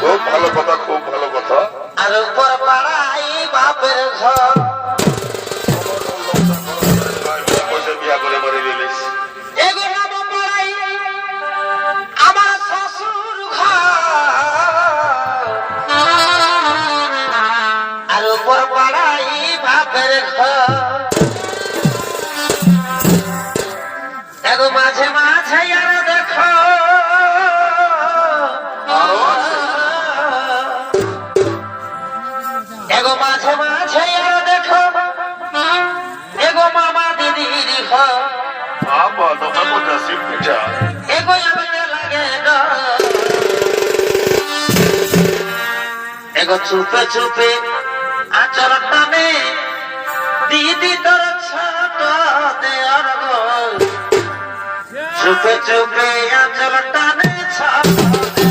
খুব ভালো কথা খুব ভালো কথা। আর উপর পাড়াই বাপের ঘর। আর উপর পাড়াই বাপের ঘর। এগো মাঝে মাঝে আর দেখো। এগো মাঝে মাঝে আর দেখো। এগো মামা দিদির ঘর। আবা তোমার মধ্যে সিম পিঠা এগো এগো লাগে গো। এগো চুপে চুপে আচর টানে দিদি তোর ছোট দেওয়ার গো চুপে চুপে আচর টানে ছোট